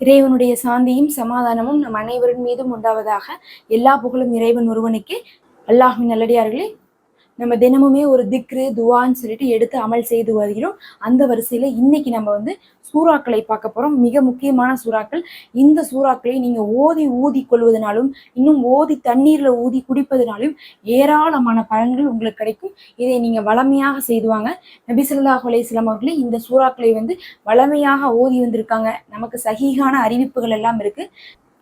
இறைவனுடைய சாந்தியும் சமாதானமும் நம் அனைவரின் மீதும் உண்டாவதாக எல்லா புகழும் இறைவன் ஒருவனுக்கு. அல்லாஹின் நல்லடியார்களே நம்ம தினமுமே ஒரு திக்ரு துவான்னு சொல்லிட்டு எடுத்து அமல் செய்து வருகிறோம். அந்த வரிசையில இன்னைக்கு நம்ம வந்து சூறாக்களை பார்க்க போறோம். மிக முக்கியமான சூறாக்கள். இந்த சூறாக்களை நீங்க ஓதி ஊதி கொள்வதனாலும் இன்னும் ஓதி தண்ணீர்ல ஊதி குடிப்பதனாலும் ஏராளமான பலன்கள் உங்களுக்கு கிடைக்கும். இதை நீங்க வளமையாக செய்துவாங்க நபிசல்லா ஸல்லல்லாஹு அவர்களே இந்த சூறாக்களை வந்து வளமையாக ஓதி வந்திருக்காங்க. நமக்கு சகிகான அறிவிப்புகள் எல்லாம் இருக்கு.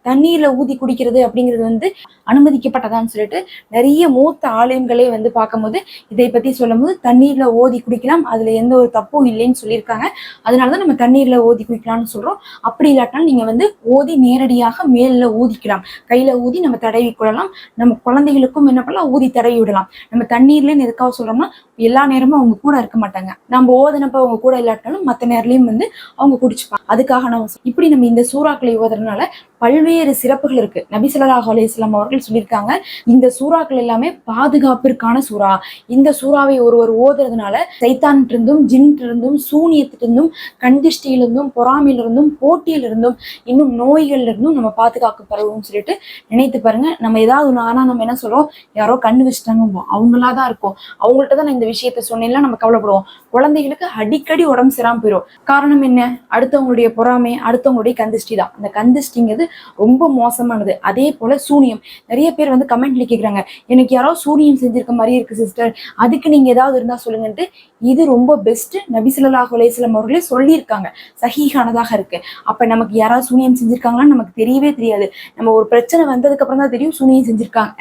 தண்ணீர்ல ஊதி குடிக்கிறது அப்படிங்கிறது வந்து அனுமதிக்கப்பட்டதான்னு சொல்லிட்டு நிறைய மூத்த ஆலயங்களே வந்து பார்க்கும்போது இதை பத்தி சொல்லும்போது தண்ணீர்ல ஓதி குடிக்கலாம் அதுல எந்த ஒரு தப்பும் இல்லைன்னு சொல்லியிருக்காங்க. அதனாலதான் நம்ம தண்ணீர்ல ஓதி குடிக்கலாம்னு சொல்றோம். அப்படி இல்லாட்டாலும் நீங்க வந்து ஓதி நேரடியாக மேல்ல ஊதிக்கலாம். கையில ஊதி நம்ம தடவி கொள்ளலாம். நம்ம குழந்தைகளுக்கும் என்ன பண்ணலாம்? ஊதி தடவி விடலாம். நம்ம தண்ணீர்லன்னு எதுக்காக சொல்றோம்னா எல்லா நேரமும் அவங்க கூட இருக்க மாட்டாங்க. நம்ம ஓதுனப்ப அவங்க கூட இல்லாட்டாலும் மற்ற நேரலையும் வந்து அவங்க குடிச்சுப்பாங்க. அதுக்காக நம்ம இப்படி நம்ம இந்த சூறாக்களை ஓதுறதுனால பல்வேறு சிறப்புகள் இருக்கு. நபி ஸல்லல்லாஹு அலைஹி அவர்கள் சொல்லியிருக்காங்க. இந்த சூறாக்கள் எல்லாமே பாதுகாப்பிற்கான சூறா. இந்த சூறாவை ஒருவர் ஓதுறதுனால சைத்தான் இருந்தும் ஜின் இருந்தும் சூனியத்திலிருந்தும் கண்திஷ்டியிலிருந்தும் பொறாமையிலிருந்தும் போட்டியிலிருந்தும் இன்னும் நோய்கள்ல இருந்தும் நம்ம பாதுகாக்கப்படுவோம் சொல்லிட்டு நினைத்து பாருங்க. நம்ம ஏதாவது ஒன்று ஆனால் நம்ம என்ன சொல்றோம்? யாரோ கண்ணு வச்சுட்டாங்க அவங்களா தான் இருக்கும். அவங்கள்ட்ட தான் நான் இந்த விஷயத்த சொன்னேன்ல நம்ம கவலைப்படுவோம். குழந்தைகளுக்கு அடிக்கடி உடம்பு சரியாம போயிடும் காரணம் என்ன? அடுத்தவங்களுடைய பொறாமை அடுத்தவங்களுடைய கந்திஷ்டி தான். அந்த கந்திஷ்டிங்கிறது ரொம்ப மோசமானது. அதே போல சூனியம். நிறைய பேர் வந்து கமெண்ட்ல கேக்குறாங்க எனக்கு யாரோ சூனியம் செஞ்சிருக்க மாதிரி இருக்கு சிஸ்டர் அதுக்கு நீங்க ஏதாவது இருந்தா சொல்லுங்கன்ட்டு. இது ரொம்ப பெஸ்ட் நபிசுல்லாஹ் அலையம் அவர்களே சொல்லியிருக்காங்க. சஹீஹானதாக இருக்கு. அப்ப நமக்கு யாராவது சூனியம் செஞ்சிருக்காங்களான்னு நமக்கு தெரியவே தெரியாது. நம்ம ஒரு பிரச்சனை வந்ததுக்கு அப்புறம் தான் தெரியும் சூனியம் செஞ்சிருக்காங்க.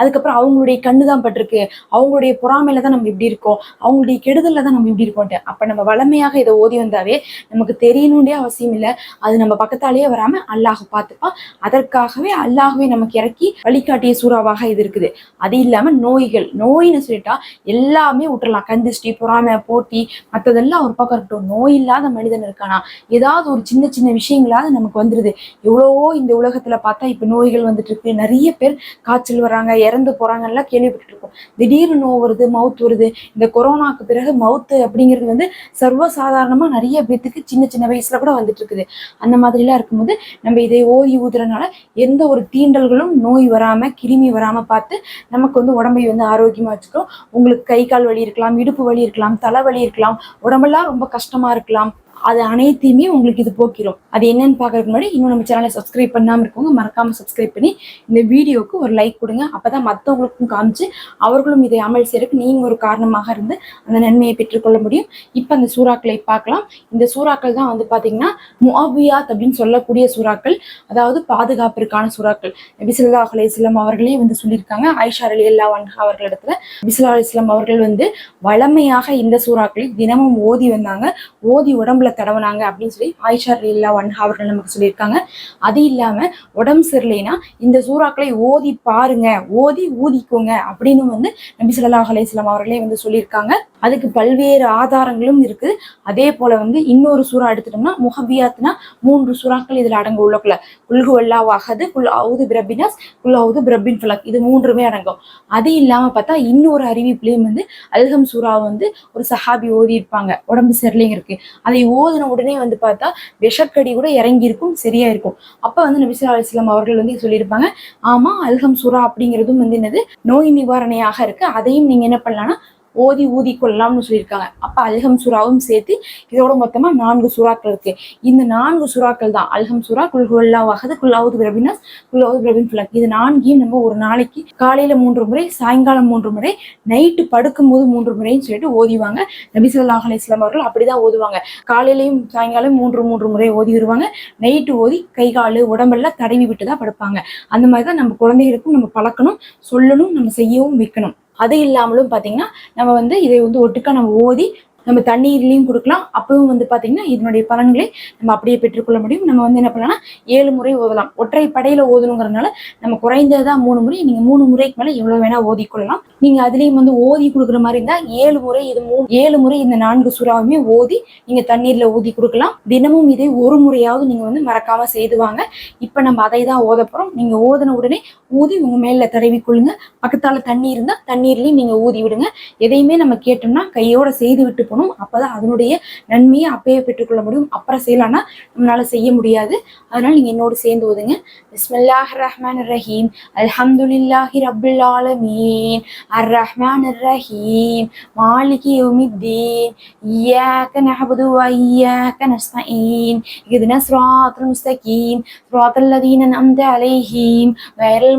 அதுக்கப்புறம் அவங்களுடைய கண்ணு தான் பட்டிருக்கு. அவங்களுடைய பொறாமையில தான் நம்ம இப்படி இருக்கோம். அவங்களுடைய கெடுதல்ல தான் நம்ம இப்படி இருக்கோம்ட்டு. அப்ப நம்ம வளமையாக இதை ஓதி வந்தாவே நமக்கு தெரியணும்னே அவசியம் இல்லை. அது நம்ம பக்கத்தாலேயே வராம அல்லாஹ் பார்த்துப்பான் அதற்காகவே அல்லாகவே நமக்கு இறக்கி வழிகாட்டிய சூறாவாக இது இருக்குது. அது இல்லாம நோய்கள் நோயின்னு சொல்லிட்டா எல்லாமே விட்டுறலாம் கந்திஷ்டி பொறாமை போட்டி மற்றதெல்லாம் ஒரு பக்கம் இருக்கட்டும். நோய் இல்லாத மனிதன் இருக்கானா? ஏதாவது ஒரு சின்ன சின்ன விஷயங்களாவது நமக்கு வந்துருது. எவ்வளவோ இந்த உலகத்துல பார்த்தா இப்ப நோய்கள் வந்துட்டு இருக்கு. நிறைய பேர் காய்ச்சல் வராங்க இறந்து போறாங்கலாம் கேள்விப்பட்டு இருக்கோம் திடீர்னு நோய் வருது மவுத் வருது. இந்த கொரோனாக்கு பிறகு மவுத்து அப்படிங்கிறது வந்து சர்வசாதாரணமா நிறைய பேத்துக்கு சின்ன சின்ன வயசுல கூட வந்துட்டு இருக்குது. அந்த மாதிரிலாம் இருக்கும்போது நம்ம இதை கோழி ஊதுறதுனால எந்த ஒரு தீண்டல்களும் நோய் வராம கிருமி வராமல் பார்த்து நமக்கு வந்து உடம்பை வந்து ஆரோக்கியமா வச்சுக்கிறோம். உங்களுக்கு கை கால் வலி இருக்கலாம் இடுப்பு வலி இருக்கலாம் தலைவலி இருக்கலாம் உடம்பெல்லாம் ரொம்ப கஷ்டமா இருக்கலாம். அது அனைத்தையுமே உங்களுக்கு இது போக்கிடும் அது என்னன்னு பார்க்கறதுக்கு முன்னாடி இன்னும் நம்ம சேனலை சப்ஸ்கிரைப் பண்ணாமல் இருக்கவங்க மறக்காம சப்ஸ்கிரைப் பண்ணி இந்த வீடியோவுக்கு ஒரு லைக் கொடுங்க. அப்பதான் மற்றவங்களுக்கும் காமிச்சு அவர்களும் இதை அமல் செய்யறதுக்கு நீங்க ஒரு காரணமாக இருந்து அந்த நன்மையை பெற்றுக்கொள்ள முடியும். இப்போ அந்த சூறாக்களை பார்க்கலாம். இந்த சூறாக்கள் தான் வந்து பார்த்தீங்கன்னா முஅவியாத் அப்படின்னு சொல்லக்கூடிய சூறாக்கள். அதாவது பாதுகாப்பிற்கான சூறாக்கள். பிஸ்லா அலி இஸ்லாம் அவர்களே வந்து சொல்லியிருக்காங்க. ஐஷா அலி அல்லா அவர்களிடத்துல அலி இஸ்லாம் அவர்கள் வந்து வளமையாக இந்த சூறாக்களை தினமும் ஓதி வந்தாங்க. ஓதி உடம்புல தடவுனாங்க அப்படின்னு சொல்லி ஆயிஷா அலி ஒன் அவர்கள் நமக்கு சொல்லியிருக்காங்க. அது இல்லாம உடம்பு சரியில்லைன்னா இந்த சூறாக்களை ஓதி பாருங்க ஓதி ஊதிக்கோங்க அப்படின்னு வந்து நபி ஸல்லல்லாஹு அலையம் அவர்களே வந்து சொல்லியிருக்காங்க. அதுக்கு பல்வேறு ஆதாரங்களும் இருக்கு. அதே போல வந்து இன்னொரு சூறா எடுத்துட்டோம்னா முஹபியாத்னா மூன்று சூறாக்கள் இதில் அடங்கும் உள்ளக்குள்ள. குல்கு அல்லா வஹது குல் அவுது பிரபினாஸ் குல் அவுது பிரபின் ஃபலக். இது மூன்றுமே அடங்கும். அது இல்லாமல் பார்த்தா இன்னொரு அறிவிப்புலேயும் வந்து அல்ஹம் சூறா வந்து ஒரு சஹாபி ஓதி இருப்பாங்க உடம்பு சரியில்லைங்க இருக்கு. அதை ஓதின உடனே வந்து பார்த்தா விஷக்கடி கூட இறங்கி இருக்கும் சரியா இருக்கும் அப்போ வந்து நபிசுல்லா அலிஸ்லாம் அவர்கள் வந்து சொல்லியிருப்பாங்க. ஆமாம் அல்ஹம் சூறா அப்படிங்கிறதும் வந்து என்னது? நோய் நிவாரணையாக இருக்கு. அதையும் நீங்கள் என்ன பண்ணலாம்னா ஓதி ஊதி கொள்ளலாம்னு சொல்லியிருக்காங்க. அப்போ அல்ஹம் சுறாவும் சேர்த்து இதோட மொத்தமாக நான்கு சுறாக்கள் இருக்கு. இந்த நான்கு சுறாக்கள் தான். அல்ஹம் சுறா குல்குல்லா வகது குல்லாவது பிரபினஸ் குல்லாவது பிரபின் ஃபுல்லாக். இது நான்கையும் நம்ம ஒரு நாளைக்கு காலையில் மூன்று முறை சாயங்காலம் மூன்று முறை நைட்டு படுக்கும்போது மூன்று முறைன்னு சொல்லிட்டு ஓதிவாங்க. நபி அலிஸ்லாம் அவர்கள் அப்படி தான் ஓதுவாங்க. காலையிலையும் சாயங்காலம் மூன்று மூன்று முறை ஓதி வருவாங்க. நைட்டு ஓதி கை கால் உடம்பெல்லாம் தடவி விட்டு தான் படுப்பாங்க. அந்த மாதிரி தான் நம்ம குழந்தைகளுக்கும் நம்ம பழக்கணும் சொல்லணும் நம்ம செய்யவும் வைக்கணும். அது இல்லாமலும் பார்த்தீங்கன்னா நம்ம வந்து இதை வந்து ஒட்டுக்கா நம்ம ஓதி நம்ம தண்ணீர்லையும் கொடுக்கலாம். அப்பவும் வந்து பார்த்தீங்கன்னா இதனுடைய பலன்களை நம்ம அப்படியே பெற்றுக்கொள்ள முடியும். நம்ம வந்து என்ன பண்ணலாம்னா ஏழு முறை ஓதலாம். ஒற்றை படையில ஓதணுங்கிறதுனால நம்ம குறைந்ததா மூணு முறை நீங்க மூணு முறைக்கு மேலே எவ்வளவு வேணா ஓதி கொள்ளலாம். நீங்க அதுலேயும் வந்து ஓதி கொடுக்குற மாதிரி இருந்தா ஏழு முறை இது மூணு ஏழு முறை இந்த நான்கு சுறாவுமே ஓதி நீங்க தண்ணீர்ல ஊதி கொடுக்கலாம். தினமும் இதை ஒரு முறையாவது நீங்க வந்து மறக்காம செய்துவாங்க இப்ப நம்ம அதை தான் ஓத போறோம். நீங்க ஓதின உடனே ஊதி உங்க மேல தடவி கொள்ளுங்க. பக்கத்தால தண்ணி இருந்தா தண்ணீர்லயும் நீங்க ஊதி விடுங்க. எதையுமே நம்ம கேட்டோம்னா கையோட செய்து விட்டு போகணும். அப்பதான் அதனுடைய நன்மையை அப்பயே பெற்றுக்கொள்ள முடியும். அப்புறம் செய்யலாம்னா நம்மளால செய்ய முடியாது. அதனால நீங்க என்னோட சேர்ந்து ஓதுங்க. பிஸ்மில்லாஹ் ரஹ்மான் ரஹீம் அல்ஹம்துலில்லாஹி ரபுல் ஆலமீன் அர் ரஹ்மான் ரஹீம் மாலிகி யௌமித்தீன். இய்யாக நஹ்புது வ இய்யாக நஸ்தஈன். இஹ்தினா சிராத்தல் முஸ்தகீம். சிராத்தல் லதீன அன்அம்த அலைஹிம். வயரல்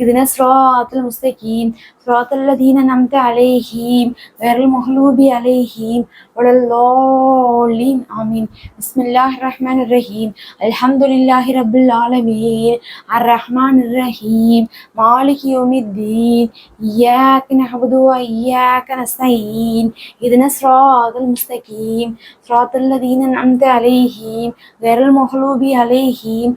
ഇതിനെ സ്രോത്തിൽ മുസ്തഖീം സ്രോത്തുള്ളദീന നംത അലൈഹീം വേറൽ മൊഹ്ലൂബി അലൈഹീം. ഉടലോളീം ആമീൻ ബിസ്മില്ലാഹ് റഹ്മാൻ റഹീം അൽഹംദുലില്ലാഹി റബ്ബിൽ ആലമീൻ. അർ റഹ്മാൻ റഹീം മാലിക് യൗമിദ്ദീൻ. ഇയ്യാക നഅബ്ദു വ ഇയ്യാക നസ്തഈൻ ഇഹ്ദിന സ്രാത്തൽ മുസ്തഖീം. സ്രാത്തൽ ലദീന അൻഅംത അലൈഹിം. ഗൈറൽ മഗ്ലൂബി അലൈഹിം.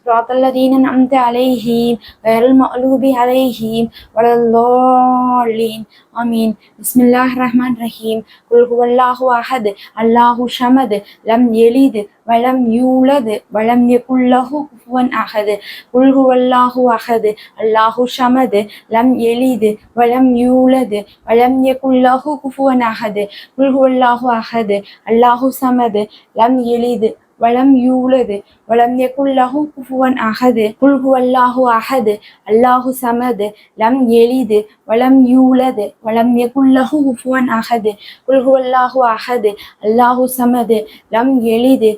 صراط الذين أنعمت عليهم غير المغلوب عليهم ولا الضالين. آمين. بسم الله الرحمن الرحيم. قل هو الله أحد الله صمد لم يلد ولم يولد ولم يكن له كفوا أحد. قل هو الله أحد الله صمد لم يلد ولم يولد ولم يكن له كفوا أحد. قل هو الله أحد الله صمد لم يلد ولم يولد ولم يكن له كفوا أحد قل هو الله أحد الله صمد لم يلد ولم يولد ولم يكن له كفوا أحد قل هو الله أحد الله صمد لم يلد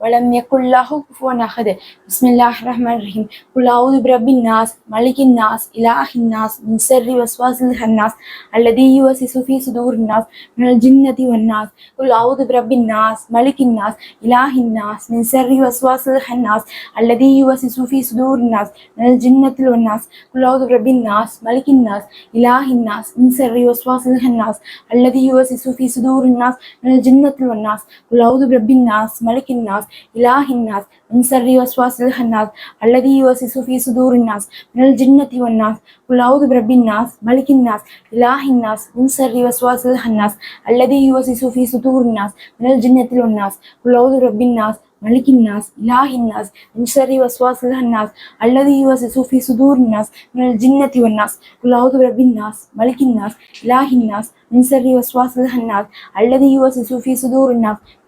ولم يكن له كفوا أحد. بسم الله الرحمن الرحيم. قل أعوذ برب الناس ملك الناس إله الناس من شر وسواس الخناس الذي يوسوس في صدور الناس من الجنة والناس. قل أعوذ برب الناس ملك الناس إله الناس من شر وسواس الخناس الذي يوسوس في صدور الناس من الجنة والناس. قل أعوذ برب الناس ملك الناس إله الناس من شر وسواس الخناس الذي يوسوس في صدور الناس من الجنة والناس. قل أعوذ برب الناس ملك الناس إله الناس من شر وسواس الخناس الذي يوسوس في صدور الناس من الجنة والناس قل أعوذ برب الناس ملك الناس إله الناس من شر وسواس الخناس الذي يوسوس في صدور الناس من الجنة والناس قل أعوذ برب الناس மலிகின் நாஸ் இலாஹின் நாஸ் மின்ஷரி வஸ்வாசுலஹன் நாஸ் அல்லது யுவசி சுஃபி சுதூர் நாஸ் மினல் ஜின்னதி வன் நாஸ் குலாவுது ரபின் நாஸ் மலிகின் நாஸ் இலாஹின் நாஸ் மின்சரி வஸ்வாசுலஹன் அல்லது யுவசி சுஃபி சுதூர்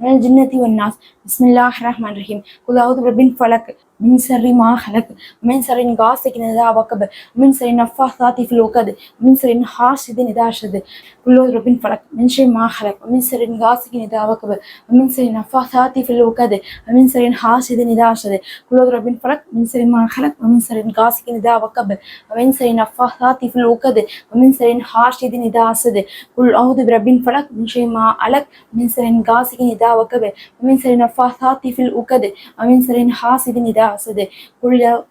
மினல் ஜின்னதி வன் பிஸ்மில்லாஹ் ரஹ்மான் ரஹீம். குலாவுது ரபின் ஃபலக் من شر ما خلق ومن شر غاسق إذا وقب ومن شر النفاثات في العقد ومن شر حاسد إذا حسد قل أعوذ برب الفلق من شر ما خلق ومن شر غاسق إذا وقب ومن شر النفاثات في العقد ومن شر حاسد إذا حسد قل أعوذ برب الفلق من شر ما خلق ومن شر غاسق إذا وقب ومن شر النفاثات في العقد ومن شر حاسد إذا حسد قل أعوذ برب الفلق من شر ما علق ومن شر غاسق إذا وقب ومن شر النفاثات في العقد ومن شر حاسد إذا それでこれや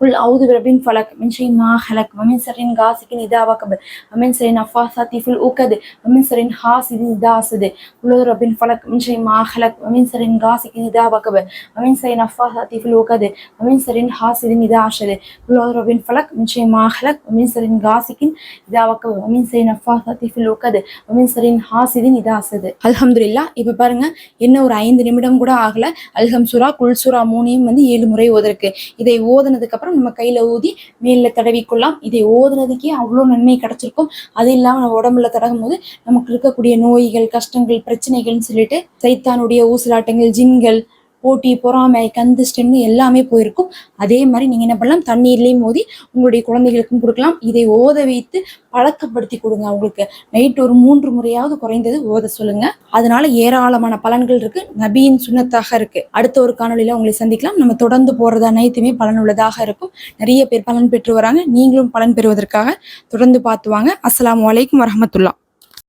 அவுது ரபின் ஃபலக் மின் ஷை மா ஹலக் வமின் சரின் காசிக்கின் இதா வக்கப வமின் சரின் அஃபாசாத்தி ஃபில் உக்கது வமின் சரின் ஹாசிதின் இதா அசது குல் அவுது பிரபின் ஃபலக் மின் ஷை மா ஹலக் வமின் சரின் காசிக்கின் இதா வக்கப வமின் சரின் அஃபாசாத்தி ஃபில் உக்கது வமின் சரின் ஹாசிதின் இதா அஷது குல் அவுது பிரபின் ஃபலக் மின் ஷை மா ஹலக் வமின் சரின் காசிக்கின் இதா வக்கப வமின் சரின் அஃபாசாத்தி ஃபில் உக்கது வமின் சரின் ஹாசிதின் இதா அசது அல்ஹம்துலில்லாஹ் இப்போ பாருங்க என்ன ஒரு ஐந்து நிமிடம் கூட ஆகல. அல்ஹம் சுரா குல் சுரா மூணையும் வந்து ஏழு முறை ஓதற்கு இதை ஓதுனதுக்கு அப்புறம் நம்ம கையில ஊதி மேல தடவிக்கொள்ளலாம். இதை ஓதுனதுக்கே அவ்வளோ நன்மை கிடைச்சிருக்கும். அது இல்லாம நம்ம உடம்புல தடவும் போது நமக்கு இருக்கக்கூடிய நோய்கள் கஷ்டங்கள் பிரச்சனைகள்னு சொல்லிட்டு சைத்தானுடைய ஊசலாட்டங்கள் ஜின்கள் போட்டி பொறாமை கந்துஷ்டம்னு எல்லாமே போயிருக்கும். அதே மாதிரி நீங்க என்ன பண்ணலாம்? தண்ணீர்லேயும் மோதி உங்களுடைய குழந்தைகளுக்கும் கொடுக்கலாம். இதை ஓத வைத்து பழக்கப்படுத்தி கொடுங்க அவங்களுக்கு. நைட் ஒரு மூன்று முறையாவது குறைந்தது ஓத சொல்லுங்க. அதனால ஏராளமான பலன்கள் இருக்கு. நபியின் சுண்ணத்தாக இருக்கு. அடுத்த ஒரு காணொளியில உங்களை சந்திக்கலாம். நம்ம தொடர்ந்து போறது அனைத்துமே பலனுள்ளதாக இருக்கும். நிறைய பேர் பலன் பெற்று வராங்க. நீங்களும் பலன் பெறுவதற்காக தொடர்ந்து பார்த்துவாங்க அஸ்லாம் வலைக்கும் அலைக்கும்